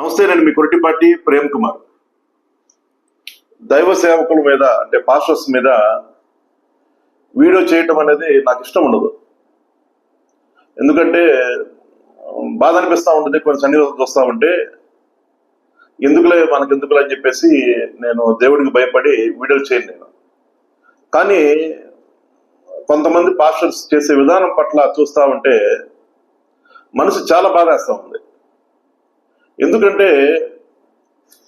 నమస్తే నేను మీ కొరటిపాటి ప్రేమ్ కుమార్. దైవ సేవకుల మీద అంటే పాస్టర్స్ మీద వీడియో చేయటం అనేది నాకు ఇష్టం ఉండదు. ఎందుకంటే బాధ అనిపిస్తూ ఉంటుంది కొన్ని సన్నివేశాలు చూస్తూ ఉంటే. ఎందుకులే మనకు ఎందుకులే అని చెప్పేసి నేను దేవుడికి భయపడి వీడియోలు చేయను నేను. కానీ కొంతమంది పాస్టర్స్ చేసే విధానం పట్ల చూస్తూ ఉంటే మనసు చాలా బాధేస్తూ ఉంది. ఎందుకంటే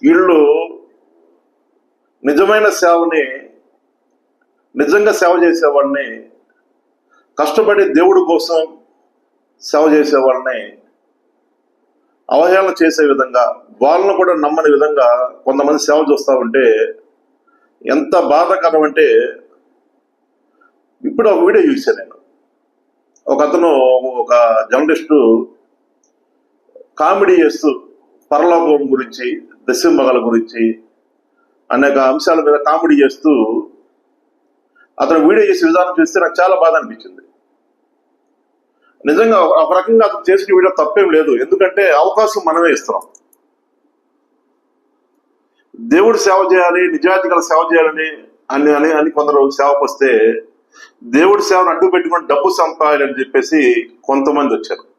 వీళ్ళు నిజమైన సేవని నిజంగా సేవ చేసేవాడిని కష్టపడి దేవుడి కోసం సేవ చేసేవాడిని అవహేళన చేసే విధంగా వాళ్ళను కూడా నమ్మని విధంగా కొంతమంది సేవ చూస్తూ ఉంటే ఎంత బాధాకరం అంటే ఇప్పుడు ఒక వీడియో చూశాను నేను. ఒక అతను ఒక జర్నలిస్టు కామెడీ చేస్తూ పరలోకం గురించి దశంబగల గురించి అనేక అంశాల మీద కామెడీ చేస్తూ అతను వీడియో చేసే విధానం చూస్తే నాకు చాలా బాధ అనిపించింది. నిజంగా ఒక- రకంగా అతను చేసిన వీడియో తప్పేం లేదు. ఎందుకంటే అవకాశం మనమే ఇస్తున్నాం. దేవుడు సేవ చేయాలి నిజాయితీ గల సేవ చేయాలని అని అని అని కొందరు సేవకు వస్తే దేవుడి సేవను అడ్డు పెట్టుకుని డబ్బు సంపాదాలని చెప్పేసి కొంతమంది వచ్చారు.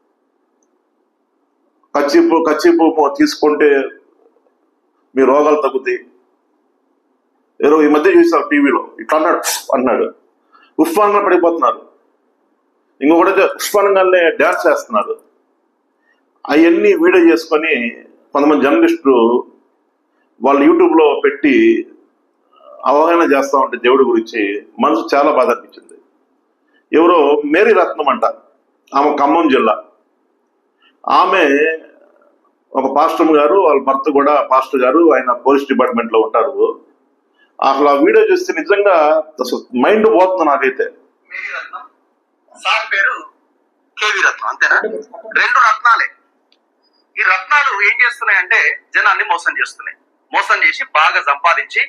కచ్చిపు కచ్చిపు తీసుకుంటే మీ రోగాలు తగ్గుతాయి. ఏదో ఈ మధ్య చూసారు టీవీలో. ఇట్లా అన్నాడు అన్నాడు. ఉఫ్ పడిపోతున్నారు. ఇంకొకటైతే ఉఫ్ డ్యాన్స్ చేస్తున్నారు అవన్నీ వీడియో చేసుకొని కొంతమంది జర్నలిస్టులు వాళ్ళు యూట్యూబ్లో పెట్టి అవగాహన చేస్తా ఉంటే దేవుడి గురించి మనసు చాలా బాధ అనిపించింది. ఎవరో మేరీ రత్నం అంట. ఆమె ఖమ్మం జిల్లా. ఆమె ఒక పాస్టర్ గారు వాళ్ళ భర్త కూడా పాస్టర్ గారు ఆయన పోలీస్ డిపార్ట్మెంట్లో ఉంటారు. అసలు ఆ వీడియో చూస్తే నిజంగా అసలు మైండ్ పోతుంది నాకైతే. రత్నం. సార్ పేరు కేవీ రత్నం అంతేనా? రెండు రత్నాలే. ఈ రత్నాలు ఏం చేస్తున్నాయంటే జనాన్ని మోసం చేస్తున్నాయి. మోసం చేసి బాగా సంపాదించి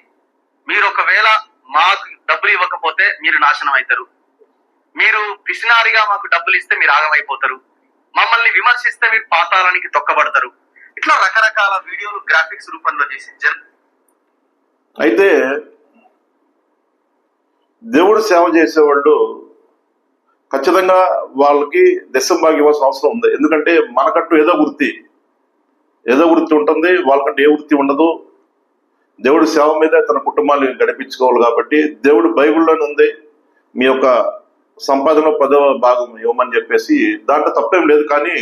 మీరు ఒకవేళ మాకు డబ్బులు ఇవ్వకపోతే మీరు నాశనం అవుతారు. మీరు పిసినారిగా మాకు డబ్బులు ఇస్తే మీరు ఆగమైపోతారు. మమ్మల్ని విమర్శిస్తే మీరు పాతాలానికి తొక్కబడతారు. ఇట్లా రకరకాల వీడియోలు గ్రాఫిక్స్ రూపంలో చేసి అయితే దేవుడు సేవ చేసేవాళ్ళు ఖచ్చితంగా వాళ్ళకి దశంబాగి ఇవ్వాల్సిన అవసరం ఉంది. ఎందుకంటే మనకంటూ ఏదో వృత్తి. ఏదో వృత్తి ఉంటుంది వాళ్ళకంటూ ఏ వృత్తి ఉండదు. దేవుడు సేవ మీద తన కుటుంబాన్ని గడిపించుకోవాలి కాబట్టి దేవుడు బైబిల్లోనే ఉంది. మీ యొక్క సంపాదన పదవ భాగం ఇవ్వమని చెప్పేసి దాంట్లో తప్పేం లేదు కానీ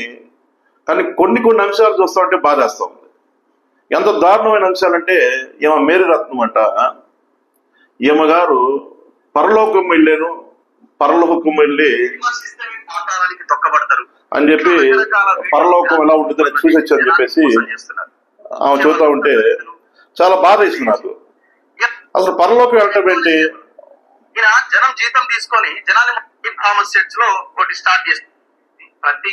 కానీ కొన్ని కొన్ని అంశాలు చూస్తా ఉంటే బాధేస్తా ఉంది. ఎంత దారుణమైన అంశాలంటే ఈమె మేరీ రత్నం అంట ఈమె గారు పరలోకం వెళ్ళాను పరలోకం వెళ్ళి అని చెప్పి పరలోకం ఎలా ఉంటుందని చూసొచ్చు అని చెప్పేసి ఆమె చూస్తా ఉంటే చాలా బాధ వేసింది నాకు. అసలు పరలోకం వెళ్ళటం ఏంటి? ఈయన జనం జీతం తీసుకొని జనాన్ని కామర్స్ సెట్స్లో ఒకటి స్టార్ట్ చేస్తుంది ప్రతి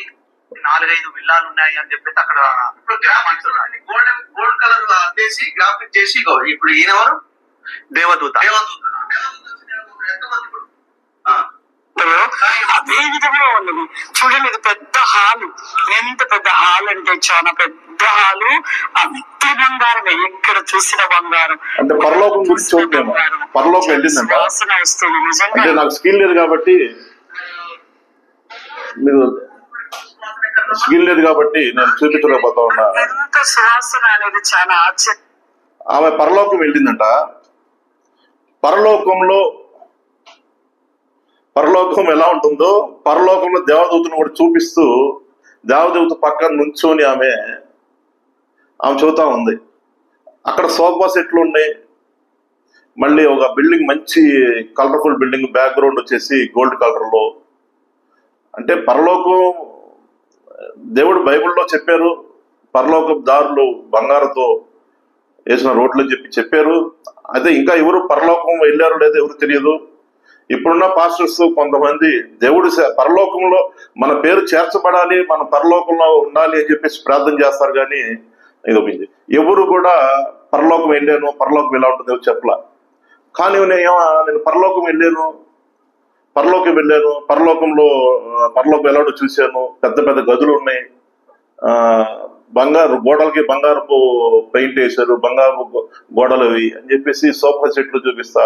నాలుగైదు విల్లాలు ఉన్నాయి అని చెప్పేసి అక్కడ ఇప్పుడు జనం అంటున్నారు గోల్డెన్ గోల్డ్ కలర్ వేసి గ్రాఫిక్ చేసి ఇప్పుడు ఈయన ఎవరు? దేవదూత. దేవదూత. ఎంతమంది ఇప్పుడు? ఆ. అదే విధంగా ఉన్నది. చూడండి ఇది పెద్ద హాలు. ఎంత పెద్ద హాల్ అంటే చాలా పెద్ద హాలు అంత బంగారమే. ఎక్కడ చూసిన బంగారం? అంటే పరలోకం గురించి చూడలేము. పరలోకం వెళ్ళిందంట. వాసన వస్తుంది నిజంగా. అంటే నాకు స్కిల్ లేదు కాబట్టి మీరు స్కిల్ లేదు కాబట్టి నేను చూపించలేకపోతా ఉన్నా. ఎంత సువాసన అనేది చాలా ఆశ్చర్యం. ఆమె పరలోకం వెళ్ళిందంట. పరలోకంలో పరలోకం ఎలా ఉంటుందో పరలోకంలో దేవదూతను కూడా చూపిస్తూ దేవదూత పక్కన నుంచొని ఆమె ఆమె చూతా ఉంది. అక్కడ సోఫా సెట్లు ఉన్నాయి. మళ్ళీ ఒక బిల్డింగ్ మంచి కలర్ఫుల్ బిల్డింగ్ బ్యాక్గ్రౌండ్ వచ్చేసి గోల్డ్ కలర్లో అంటే పరలోకం దేవుడు బైబిల్లో చెప్పారు పరలోకం దారులు బంగారంతో వేసిన రోడ్లు అని చెప్పి చెప్పారు. అయితే ఇంకా ఎవరు పరలోకం వెళ్ళారు లేదో ఎవరు తెలియదు. ఇప్పుడున్న పాస్టర్స్ కొంతమంది దేవుడు పరలోకంలో మన పేరు చేర్చబడాలి మన పరలోకంలో ఉండాలి అని చెప్పేసి ప్రార్థన చేస్తారు కానీ ఇది ఎవరు కూడా పరలోకం వెళ్ళాను పరలోకం ఎలా ఉంటుందో చెప్పలా. కానీ నేను నేను పరలోకం వెళ్ళాను పరలోకం వెళ్ళాను పరలోకంలో పరలోకం ఎలాడో చూశాను. పెద్ద పెద్ద గదులు ఉన్నాయి. ఆ బంగారు గోడలకి బంగారపు పెయింట్ వేశారు బంగారు గోడలు అవి అని చెప్పేసి సోఫా సెట్లు చూపిస్తా.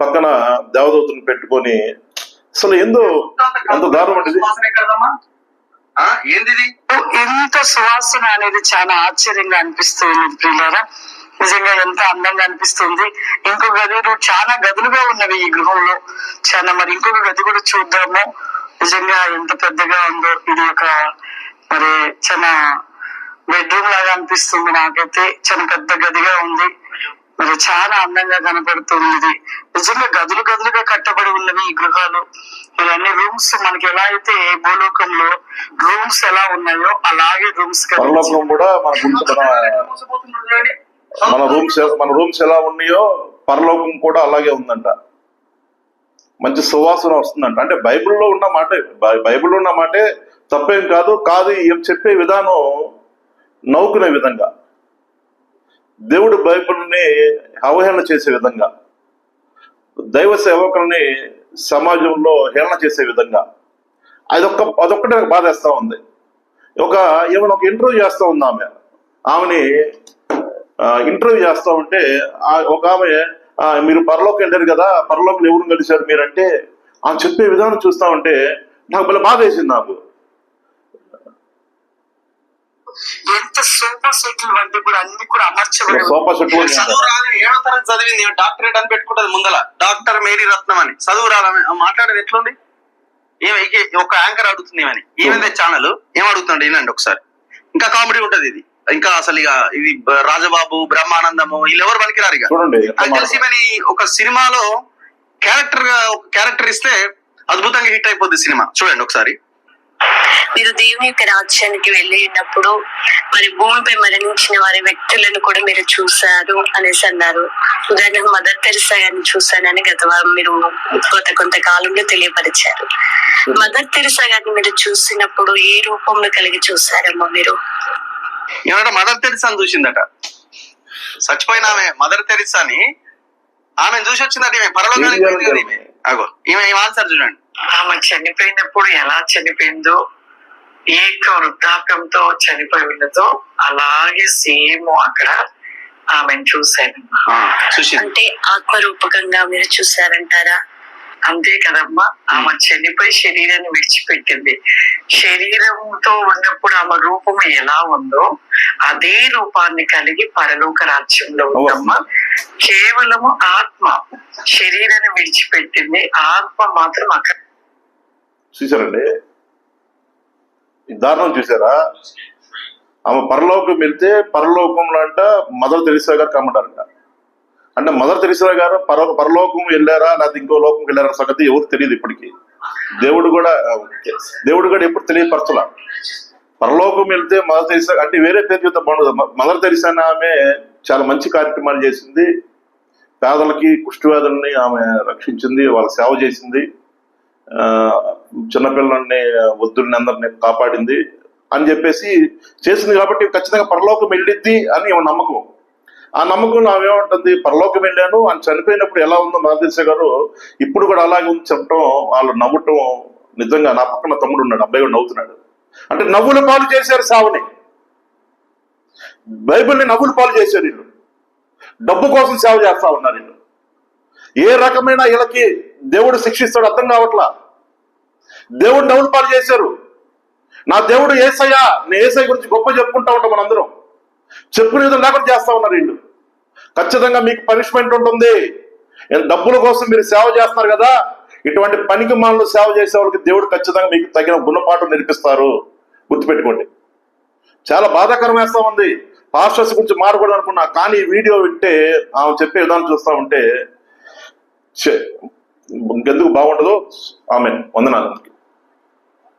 పక్కన దేవదూతను పెట్టుకొని. అసలు ఎందు ఎంత దారుణం ఏంది ఇంత సువాసన అనేది చాలా ఆశ్చర్యంగా అనిపిస్తుంది ప్రియులారా. నిజంగా ఎంత అందంగా అనిపిస్తుంది. ఇంకో గదులు చాలా గదులుగా ఉన్నవి ఈ గృహంలో. చాలా మరి ఇంకొక గది కూడా చూద్దాము. నిజంగా ఎంత పెద్దగా ఉందో ఇది ఒక మరి చాలా బెడ్రూమ్ లాగా అనిపిస్తుంది నాకైతే. చాలా పెద్ద గదిగా ఉంది. మరి చాలా అందంగా కనపడుతుంది నిజంగా గదులు గదులుగా కట్టబడి ఉన్నవి ఈ గృహాలు. అన్ని రూమ్స్ మనకి ఎలా అయితే భూలోకంలో రూమ్స్ ఎలా ఉన్నాయో అలాగే రూమ్స్ పరలోకం కూడా మన రూమ్స్ మన రూమ్స్ ఎలా ఉన్నాయో పరలోకం కూడా అలాగే ఉందంట. మంచి సువాసన వస్తుందంట. అంటే బైబిల్లో ఉన్న మాటే బైబిల్లో ఉన్న మాటే తప్పేం కాదు. కాదు ఏం చెప్పే విధానం నవ్వుకునే విధంగా. దేవుడు బైబిల్ని అవహేళన చేసే విధంగా. దైవ సేవకుల్ని సమాజంలో హేళన చేసే విధంగా. అదొక్క అదొక్కటే నాకు బాధేస్తూ ఉంది. ఒక ఏమైనా ఒక ఇంటర్వ్యూ చేస్తూ ఉంది ఆమె. ఆమెని ఇంటర్వ్యూ చేస్తూ ఉంటే ఆ- ఒక ఆమె మీరు పరలోకి వెళ్ళారు కదా పరలోకం ఎవరు కలిశారు మీరంటే ఆమె చెప్పే విధానం చూస్తా ఉంటే నాకు భలే బాధ వేసింది నాకు. ఎంత సోఫా సెట్లు వంటి కూడా అన్ని కూడా అమర్చబడి. సోఫా సెట్ కూడా చదువు రాదు. ఏడో తరగతి చదివింది. డాక్టరేట్ అని పెట్టుకుంటది ముందల. డాక్టర్ మేరీ రత్నం అని. చదువు రాదని మాట్లాడేది ఎట్లుంది? ఏమి ఇక ఒక యాంకర్ అడుగుతుంది ఏమని. ఏమైంది ఛానల్? ఏం అడుగుతుండే? వినండి ఒకసారి. ఇంకా కామెడీ ఉంటది ఇది. ఇంకా అసలు ఇక ఇది రాజబాబు బ్రహ్మానందము వీళ్ళు ఎవరు పనికిరారు ఇక? నాకు తెలిసి. ఈమెని ఒక సినిమాలో క్యారెక్టర్గా ఒక క్యారెక్టర్ ఇస్తే అద్భుతంగా హిట్ అయిపోద్ది సినిమా. చూడండి ఒకసారి. మీరు దేవుని యొక్క రాజ్యానికి వెళ్ళి ఉన్నప్పుడు మరి భూమిపై మరణించిన వారి వ్యక్తులను కూడా మీరు చూశారు అనేసి అన్నారు. ఉదాహరణకు మదర్ తెరిసా గారిని చూశానని గత వారం మీరు గత కొంతకాలంలో తెలియపరిచారు. మదర్ తెరిసా గారిని మీరు చూసినప్పుడు ఏ రూపంలో కలిగి చూశారమ్మా మీరు? ఏమంటే మదర్ తెరిసాని చూసిందట. చచ్చిపోయిన ఆమె మదర్ తెరిసాని ఆమె చూసి వచ్చిందట ఈమె పరలోకానికి పోయింది కదా? అగో ఈమె ఆన్సర్ చూడండి. ఆమె చనిపోయినప్పుడు ఎలా చనిపోయిందో ఏక వృద్ధాప్యంతో చనిపోయి ఉన్నదో అలాగే సేమ్ అక్కడ ఆమెను చూశాను అంటే ఆత్మరూపకంగా మీరు చూశారంటారా? అంతే కదమ్మా. ఆమె చనిపోయి శరీరాన్ని విడిచిపెట్టింది. శరీరంతో ఉన్నప్పుడు ఆమె రూపం ఎలా ఉందో అదే రూపాన్ని కలిగి పరలోక రాజ్యంలో ఉందమ్మా. కేవలము ఆత్మ శరీరాన్ని విడిచిపెట్టింది. ఆత్మ మాత్రం అక్కడ చూసారండి దారుణం చూసారా ఆమె పరలోకం వెళ్తే పరలోకంలో అంట మదర్ తెరిసా గారు కమ్మంటారంట. అంటే మదర్ తెరిసా గారు పరో పరలోకం వెళ్ళారా? లేకపోతే ఇంకో లోకం వెళ్ళారా సంగతి ఎవరు తెలియదు ఇప్పటికి. దేవుడు కూడా దేవుడు కూడా ఎప్పుడు తెలియపరచలా. పరలోకం వెళ్తే మదర్ తెరిసా అంటే వేరే పేరు చెప్తే బాగుండదు. మదర్ తెరిసా ఆమె చాలా మంచి కార్యక్రమాలు చేసింది. పేదలకి కుష్ఠవ్యాధుల్ని ఆమె రక్షించింది వాళ్ళ సేవ చేసింది. చిన్నపిల్లల్ని వృద్ధుల్ని అందరిని కాపాడింది అని చెప్పేసి చేసింది కాబట్టి ఖచ్చితంగా పరలోకం వెళ్ళిద్ది అని నమ్మకం. ఆ నమ్మకం నావేమంటుంది? పరలోకం వెళ్ళాను అని చనిపోయినప్పుడు ఎలా ఉందో మహాదేశ గారు ఇప్పుడు కూడా అలాగే ఉంది చెప్పడం వాళ్ళు నవ్వటం నిజంగా నా పక్కన తమ్ముడు ఉన్నాడు అబ్బాయి కూడా నవ్వుతున్నాడు. అంటే నవ్వుల పాలు చేశారు సావుని. బైబిల్ని నవ్వుల పాలు చేశారు వీళ్ళు. డబ్బు కోసం సేవ చేస్తా ఉన్నారు వీళ్ళు. ఏ రకమైన వీళ్ళకి దేవుడు శిక్షిస్తాడు అర్థం కావట్లా? దేవుడు నవ్వుల పాలు చేశారు. నా దేవుడు ఏసయ్యా నేను ఏసై గురించి గొప్ప చెప్పుకుంటా ఉంటాం మనందరం. చెప్పుకునే విధంగా లేకుండా చేస్తా ఉన్నారు వీళ్ళు. ఖచ్చితంగా మీకు పనిష్మెంట్ ఉంటుంది. డబ్బుల కోసం మీరు సేవ చేస్తున్నారు కదా ఇటువంటి పనికి మనలో సేవ చేసే వాళ్ళకి దేవుడు ఖచ్చితంగా మీకు తగిన గుణపాఠం నేర్పిస్తారు. గుర్తుపెట్టుకోండి. చాలా బాధాకరం వేస్తా ఉంది. పాస్టర్స్ గురించి మారకూడదు అనుకున్నా కానీ ఈ వీడియో వింటే ఆమె చెప్పే విధానం చూస్తా ఉంటే ఇంకెందుకు బాగుండదు? ఆమె వందనాలు.